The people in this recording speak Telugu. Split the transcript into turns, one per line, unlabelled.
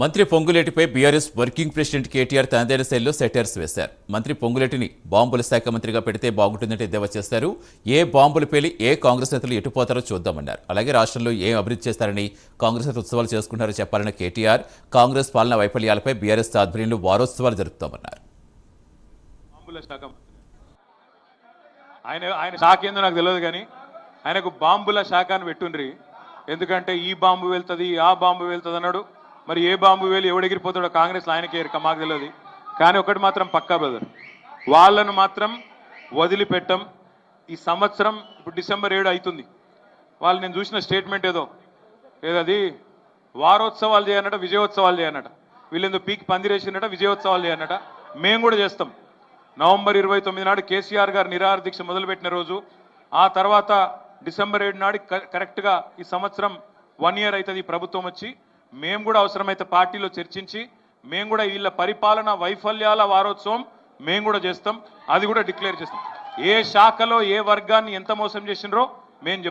మంత్రి పొంగులేటిపై బీఆర్ఎస్ వర్కింగ్ ప్రెసిడెంట్ కేటీఆర్ తనదైన శైలిలో సెటర్స్ వేశారు. మంత్రి పొంగులేటిని బాంబుల శాఖ మంత్రిగా పెడితే బాగుంటుందంటే ఎద్దేవా చేస్తారు. ఏ బాంబులు పేలి ఏ కాంగ్రెస్ నేతలు ఎటుపోతారో చూద్దామన్నారు. అలాగే రాష్ట్రంలో ఏం అభివృద్ధి చేస్తారని కాంగ్రెస్ నేతలు ఉత్సవాలు చేసుకుంటారో చెప్పాలన్న కేటీఆర్ కాంగ్రెస్ పాలన వైఫల్యాలపై బీఆర్ఎస్ ఆధ్వర్యంలో వారోత్సవాలు జరుపుతామన్నారు.
బాంబుల శాఖ ఆయన ఆయన శాఖ ఏందో నాకు తెలియదు కానీ ఆయనకు బాంబుల శాఖ అని పెట్టుండ్రి. ఎందుకంటే ఈ బాంబు వెళ్తుంది ఆ బాంబు వెళ్తుంది అన్నాడు మరి ఏ బాంబు వేలు ఎవడెగిరిపోతాడో కాంగ్రెస్లో ఆయనకి ఎరక మాకు తెలియదు కానీ ఒకటి మాత్రం పక్కా బ్రదర్ వాళ్ళను మాత్రం వదిలిపెట్టం. ఈ సంవత్సరం ఇప్పుడు డిసెంబర్ ఏడు అవుతుంది వాళ్ళు నేను చూసిన స్టేట్మెంట్ ఏదో. ఏదది? వారోత్సవాలు చేయనట విజయోత్సవాలు చేయనట. వీళ్ళెందుకు పీక్ పందిరేసినట విజయోత్సవాలు చేయనట. మేము కూడా చేస్తాం. నవంబర్ ఇరవై తొమ్మిది నాడు కేసీఆర్ గారు నిరాహార దీక్ష మొదలుపెట్టిన రోజు ఆ తర్వాత డిసెంబర్ ఏడు నాడు క- కరెక్ట్గా ఈ సంవత్సరం వన్ ఇయర్ అవుతుంది ప్రభుత్వం వచ్చి. మేము కూడా అవసరమైతే పార్టీలో చర్చించి మేము కూడా వీళ్ళ పరిపాలన వైఫల్యాల వారోత్సవం మేము కూడా చేస్తాం. అది కూడా డిక్లేర్ చేస్తాం. ఏ శాఖలో ఏ వర్గాన్ని ఎంత మోసం చేసినరో మేము